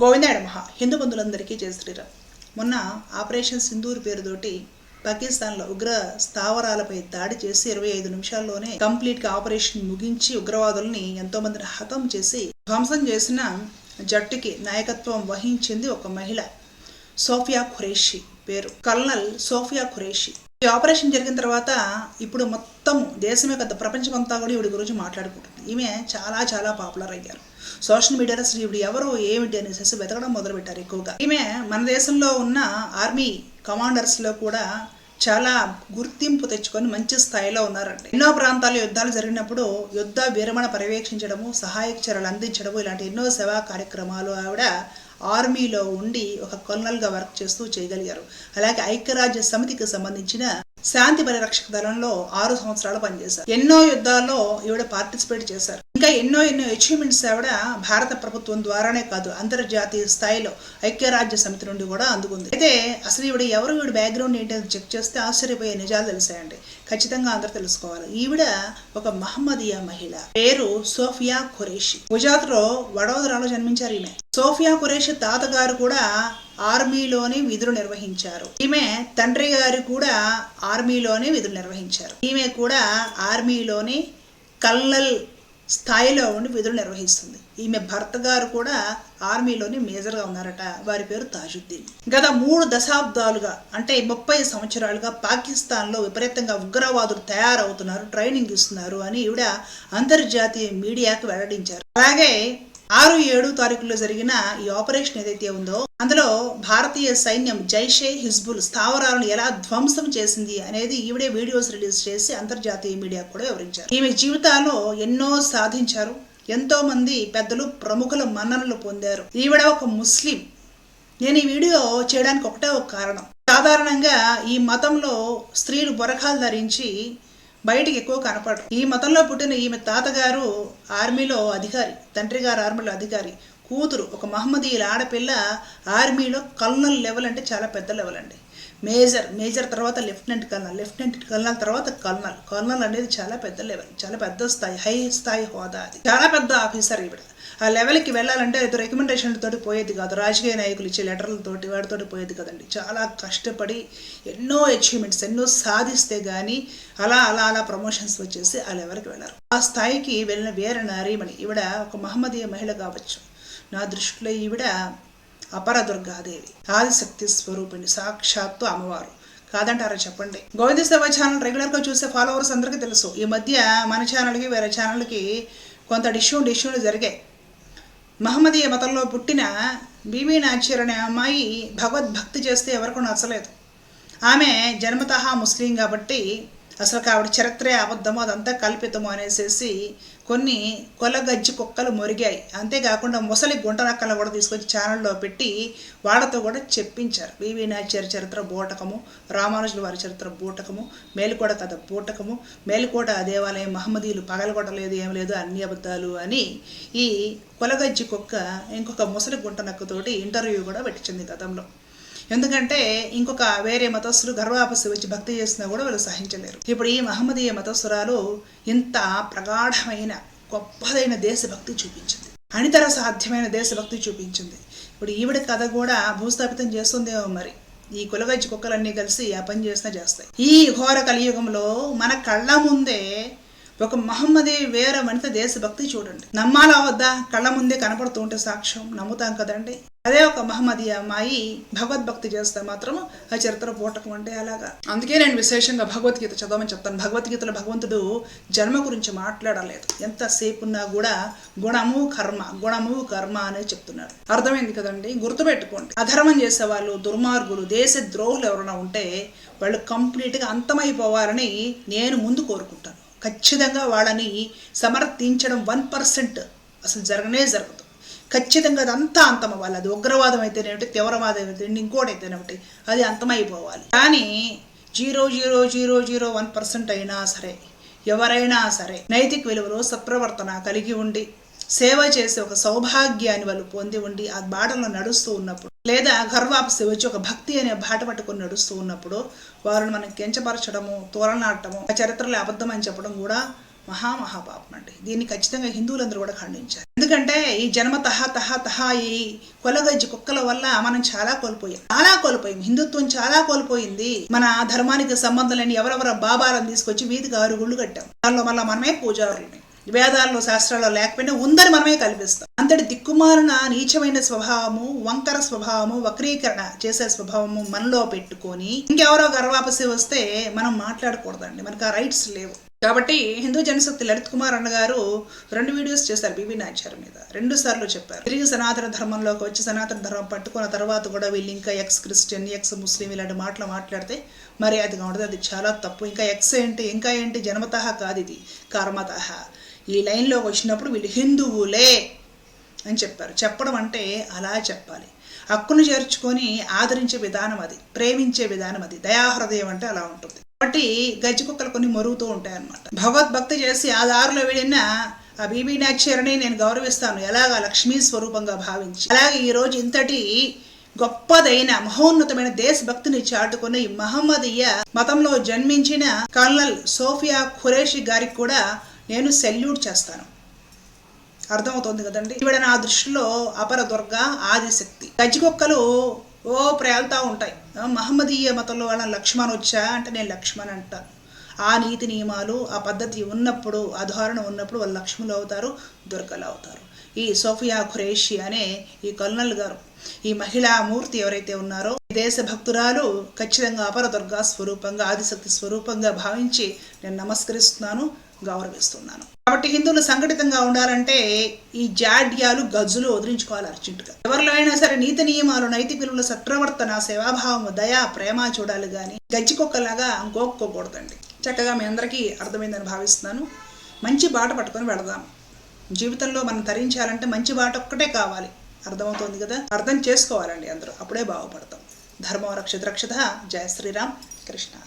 గోవిందాయ మహా హిందూ బంధువులందరికీ జయ శ్రీరామ్. మొన్న ఆపరేషన్ సింధూర్ పేరుతోటి పాకిస్తాన్లో ఉగ్ర స్థావరాలపై దాడి చేసి ఇరవై ఐదు నిమిషాల్లోనే కంప్లీట్గా ఆపరేషన్ ముగించి ఉగ్రవాదుల్ని ఎంతో మందిని హతం చేసి ధ్వంసం చేసిన జట్టుకి నాయకత్వం వహించింది ఒక మహిళ సోఫియా ఖురేషి పేరు. కల్నల్ సోఫియా ఖురేషి. ఈ ఆపరేషన్ జరిగిన తర్వాత ఇప్పుడు మొత్తం దేశమే కదా ప్రపంచమంతా కూడా ఈవిడ గురించి మాట్లాడుకుంటుంది. ఈమె చాలా చాలా పాపులర్ అయ్యారు. సోషల్ మీడియాలో అసలు ఇప్పుడు ఎవరు ఏమిటి అనేసి వెతకడం మొదలుపెట్టారు ఎక్కువగా. ఈమె మన దేశంలో ఉన్న ఆర్మీ కమాండర్స్లో కూడా చాలా గుర్తింపు తెచ్చుకొని మంచి స్థాయిలో ఉన్నారండి ఎన్నో ప్రాంతాల్లో యుద్ధాలు జరిగినప్పుడు యుద్ధ విరమణ పర్యవేక్షించడము సహాయక చర్యలు అందించడము ఇలాంటి ఎన్నో సేవా కార్యక్రమాలు ఆవిడ ఆర్మీలో ఉండి ఒక కొల్నల్గా వర్క్ చేస్తూ చేయగలిగారు. అలాగే ఐక్యరాజ్య సమితికి సంబంధించిన శాంతి పరిరక్షక దళంలో ఆరు సంవత్సరాలు పనిచేశారు. ఎన్నో యుద్ధాల్లో ఈవిడ పార్టిసిపేట్ చేశారు. ఇంకా ఎన్నో ఎన్నో అచీవ్మెంట్స్ ఆవిడ భారత ప్రభుత్వం ద్వారానే కాదు అంతర్జాతీయ స్థాయిలో ఐక్యరాజ్య సమితి నుండి కూడా అందుకుంది. అయితే అసలు ఈవిడ ఎవరు? ఈవిడ బ్యాక్గ్రౌండ్ ఏంటో? చెక్ చేస్తే ఆశ్చర్యపోయే నిజాలు తెలిసాయండి. ఖచ్చితంగా అందరూ తెలుసుకోవాలి. ఈవిడ ఒక మహమ్మదీయ మహిళ. పేరు సోఫియా ఖురేషి. గుజరాత్లో వడోదరాలో జన్మించారు ఈమె. సోఫియా ఖురేషి తాతగారు కూడా ఆర్మీలోనే విధులు నిర్వహించారు. ఈమె తండ్రి గారు కూడా ఆర్మీలోనే విధులు నిర్వహించారు. ఈమె కూడా ఆర్మీలోనే కల్నల్ స్థాయిలో ఉండి విధులు నిర్వహిస్తుంది. ఈమె భర్త గారు కూడా ఆర్మీలోని మేజర్గా ఉన్నారట. వారి పేరు తాజుద్దీన్. గత మూడు దశాబ్దాలుగా అంటే ముప్పై సంవత్సరాలుగా పాకిస్తాన్లో విపరీతంగా ఉగ్రవాదులు తయారవుతున్నారు ట్రైనింగ్ ఇస్తున్నారు అని ఈవిడ అంతర్జాతీయ మీడియాకు వెల్లడించారు. అలాగే ఆరు ఏడు తారీఖులో జరిగిన ఈ ఆపరేషన్ ఏదైతే ఉందో అందులో భారతీయ సైన్యం జైషే హిజ్బుల్ స్థావరాలను ఎలా ధ్వంసం చేసింది అనేది ఈవిడే వీడియోస్ రిలీజ్ చేసి అంతర్జాతీయ మీడియా కూడా వివరించారు. ఈమె జీవితాల్లో ఎన్నో సాధించారు. ఎంతో మంది పెద్దలు ప్రముఖుల మన్ననలు పొందారు. ఈవిడ ఒక ముస్లిం. నేను ఈ వీడియో చేయడానికి ఒకటే ఒక కారణం. సాధారణంగా ఈ మతంలో స్త్రీలు బురఖాలు ధరించి బయటికి ఎక్కువ కనపడరు. ఈ మతంలో పుట్టిన ఈమె తాతగారు ఆర్మీలో అధికారి తండ్రి గారు ఆర్మీలో అధికారి కూతురు ఒక మహమ్మదీయుల ఆడపిల్ల ఆర్మీలో కల్నల్ లెవెల్ అంటే చాలా పెద్ద లెవెల్ అండి. మేజర్ మేజర్ తర్వాత లెఫ్టినెంట్ కల్నల్. లెఫ్టినెంట్ కల్నల్ తర్వాత కల్నల్. కల్నల్ అనేది చాలా పెద్ద లెవెల్ చాలా పెద్ద స్థాయి హై స్థాయి హోదా అది. చాలా పెద్ద ఆఫీసర్ ఈవిడ. ఆ లెవెల్కి వెళ్ళాలంటే ఏదో రికమెండేషన్ తోటి పోయేది కాదు. రాజకీయ నాయకులు ఇచ్చే లెటర్లతోటి వాటితోటి పోయేది కదండి. చాలా కష్టపడి ఎన్నో అచీవ్మెంట్స్ ఎన్నో సాధిస్తే కానీ అలా అలా అలా ప్రమోషన్స్ వచ్చేసి ఆ లెవెల్కి వెళ్ళారు ఆ స్థాయికి వెళ్ళిన వీర నారీమణి ఈవిడ ఒక మహమ్మదీయ మహిళ కావచ్చు. నా దృష్టిలో ఈవిడ అపర దుర్గాదేవి ఆదిశక్తి స్వరూపిణి సాక్షాత్తు అమ్మవారు. కాదంటారా చెప్పండి? గోవింద సేవ ఛానల్ రెగ్యులర్గా చూసే ఫాలోవర్స్ అందరికీ తెలుసు. ఈ మధ్య మన ఛానల్కి వేరే ఛానల్కి కొంత డిష్యూ డిష్యూలు జరిగాయి. మహమ్మదీయ మతంలో పుట్టిన బీబీ నాచర్ అనే అమ్మాయి భగవద్భక్తి చేస్తే ఎవరికూ నచ్చలేదు. ఆమె జన్మతహా ముస్లిం కాబట్టి అసలు ఆవిడ చరిత్రే అబద్ధము అదంతా కల్పితము అనేసేసి కొన్ని కొలగజ్జి కుక్కలు మొరిగాయి. అంతేకాకుండా ముసలి గుంటనక్కలను కూడా తీసుకొచ్చి ఛానల్లో పెట్టి వాళ్ళతో కూడా చెప్పించారు. వివి నాచారి చరిత్ర బూటకము రామానుజుల వారి చరిత్ర బూటకము మేలుకోట కథ బూటకము మేలుకోట దేవాలయం మహమ్మదీలు పగలగొట్టలేదు ఏం లేదు అన్ని అబద్ధాలు అని ఈ కొలగజ్జి కుక్క ఇంకొక ముసలి గుంటనక్కతోటి ఇంటర్వ్యూ కూడా పెట్టించింది గతంలో ఎందుకంటే ఇంకొక వేరే మతస్థులు గర్వాపసి వచ్చి భక్తి చేసినా కూడా వాళ్ళు సహించలేరు. ఇప్పుడు ఈ మహమ్మదీయ మతస్థురాలు ఇంత ప్రగాఢమైన గొప్పదైన దేశభక్తి చూపించింది. అనితర సాధ్యమైన దేశభక్తి చూపించింది. ఇప్పుడు ఈవిడ కథ కూడా భూస్థాపితం చేస్తుందేమో మరి. ఈ కులగజ్జి కుక్కలన్నీ కలిసి ఆ పని చేసినా చేస్తాయి. ఈ ఘోర కలియుగంలో మన కళ్ళ ముందే ఒక మహమ్మదీ వేరే వనిత దేశభక్తి చూడండి. నమ్మాలా వద్దా? కళ్ళ ముందే కనపడుతూ ఉంటే సాక్ష్యం. నమ్ముతాం కదండి. అదే ఒక మహమ్మదీ అమ్మాయి భగవద్భక్తి చేస్తే మాత్రం ఆ చరిత్ర పూటకం అంటే అలాగా. అందుకే నేను విశేషంగా భగవద్గీత చదవమని చెప్తాను. భగవద్గీతలో భగవంతుడు జన్మ గురించి మాట్లాడలేదు. ఎంతసేపు ఉన్నా కూడా గుణము కర్మ గుణము కర్మ అనే చెప్తున్నాడు అర్థమైంది కదండి? గుర్తుపెట్టుకోండి. అధర్మం చేసే వాళ్ళు దుర్మార్గులు దేశ ద్రోహులు ఎవరైనా ఉంటే వాళ్ళు కంప్లీట్గా అంతమైపోవాలని నేను ముందు కోరుకుంటాను. ఖచ్చితంగా వాళ్ళని సమర్థించడం వన్ పర్సెంట్ అసలు జరగనే జరగదు. ఖచ్చితంగా అది అంతా అంతమవ్వాలి. అది ఉగ్రవాదం అయితేనేమిటి తీవ్రవాదం అయితే ఇంకోటి అది అంతమైపోవాలి. కానీ zero zero zero zero one percent అయినా సరే ఎవరైనా సరే నైతిక విలువలు సత్ప్రవర్తన కలిగి ఉండి సేవ చేసే ఒక సౌభాగ్యాన్ని వాళ్ళు పొంది ఉండి ఆ బాటలో నడుస్తూ ఉన్నప్పుడు లేదా గర్వాపసి వచ్చి ఒక భక్తి అనే బాట పట్టుకొని నడుస్తూ ఉన్నప్పుడు వారిని మనం కించపరచడము తోలనాడటము ఆ చరిత్రలో అబద్ధం అని చెప్పడం కూడా మహామహాపాపం అండి. దీన్ని ఖచ్చితంగా హిందువులందరూ కూడా ఖండించారు ఎందుకంటే ఈ జన్మ తహా తహా తహా ఈ కొలగజ్జి కుక్కల వల్ల మనం చాలా కోల్పోయాం. చాలా కోల్పోయాం. హిందుత్వం చాలా కోల్పోయింది. మన ధర్మానికి సంబంధం లేని ఎవరెవరో బాబాలను తీసుకొచ్చి వీధికి ఆరు గుళ్ళు కట్టాం. దానిలో మళ్ళీ మనమే పూజారులని వేదాల్లో శాస్త్రాల్లో లేకపోయినా ఉందని మనమే కల్పిస్తాం. అంతటి దిక్కుమాలిన నీచమైన స్వభావము వంకర స్వభావము వక్రీకరణ చేసే స్వభావము మనలో పెట్టుకొని ఇంకెవరో గర్వాపసి వస్తే మనం మాట్లాడకూడదండి. మనకు ఆ రైట్స్ లేవు. కాబట్టి హిందూ జనశక్తి లలిత్ కుమార్ అన్న గారు రెండు వీడియోస్ చేశారు బీబీ నాచార్ మీద. రెండు సార్లు చెప్పారు. తిరిగి సనాతన ధర్మంలోకి వచ్చి సనాతన ధర్మం పట్టుకున్న తర్వాత కూడా వీళ్ళు ఇంకా ఎక్స్ క్రిస్టియన్ ఎక్స్ ముస్లిం ఇలాంటి మాటలు మాట్లాడితే మర్యాదగా ఉండదు. అది చాలా తప్పు. ఇంకా ఎక్స్ ఏంటి? ఇంకా ఏంటి? జన్మతహ కాదు ఇది. కర్మతహ ఈ లైన్లోకి వచ్చినప్పుడు వీళ్ళు హిందువులే అని చెప్పారు. చెప్పడం అంటే అలా చెప్పాలి. హక్కును చేర్చుకొని ఆదరించే విధానం అది. ప్రేమించే విధానం అది. దయాహృదయం అంటే అలా ఉంటుంది. కాబట్టి గజ్జి కుక్కలు కొన్ని మరుగుతూ ఉంటాయి అన్నమాట భగవద్భక్తి చేసి ఆ దారిలో వెళ్ళిన ఆ బీబీ నాచ్యర్ని నేను గౌరవిస్తాను. ఎలాగా? లక్ష్మీ స్వరూపంగా భావించి. అలాగే ఈరోజు ఇంతటి గొప్పదైన మహోన్నతమైన దేశభక్తిని చాటుకున్న ఈ మహమ్మదీయ మతంలో జన్మించిన కల్నల్ సోఫియా ఖురేషి గారికి కూడా నేను సెల్యూట్ చేస్తాను. అర్థమవుతోంది కదండి? ఈవిడ నా దృష్టిలో అపర దుర్గ ఆదిశక్తి గజ్జికొక్కలు ఓ ప్రేల్తా ఉంటాయి. మహమ్మదీయ మతంలో వాళ్ళ లక్ష్మణ్ వచ్చా? అంటే నేను లక్ష్మణ్ అంటాను ఆ నీతి నియమాలు ఆ పద్ధతి ఉన్నప్పుడు ఆ ధోరణ ఉన్నప్పుడు వాళ్ళు లక్ష్ములు అవుతారు దుర్గలు అవుతారు. ఈ సోఫియా ఖురేషి అనే ఈ కల్నల్ గారు ఈ మహిళా మూర్తి ఎవరైతే ఉన్నారో ఈ దేశ భక్తురాలు ఖచ్చితంగా అపర దుర్గా స్వరూపంగా ఆదిశక్తి స్వరూపంగా భావించి నేను నమస్కరిస్తున్నాను. గౌరవిస్తున్నాను. కాబట్టి హిందువులు సంఘటితంగా ఉండాలంటే ఈ జాడ్యాలు గజ్జులు వదిలించుకోవాలి అర్జెంటుగా. ఎవరిలో అయినా సరే నీతి నియమాలు నైతిక విలువలు సత్ప్రవర్తన సేవాభావము దయ ప్రేమ చూడాలి కానీ గజ్జికొక్కలాగా గోక్కోకూడదండి. చక్కగా మీ అందరికీ అర్థమైందని భావిస్తున్నాను. మంచి బాట పట్టుకొని వెళదాం. జీవితంలో మనం తరించాలంటే మంచి బాట ఒక్కటే కావాలి. అర్థమవుతోంది కదా? అర్థం చేసుకోవాలండి అందరూ. అప్పుడే బాగుపడతాం. ధర్మం రక్షిత రక్షిత. జయ శ్రీరామ్. కృష్ణ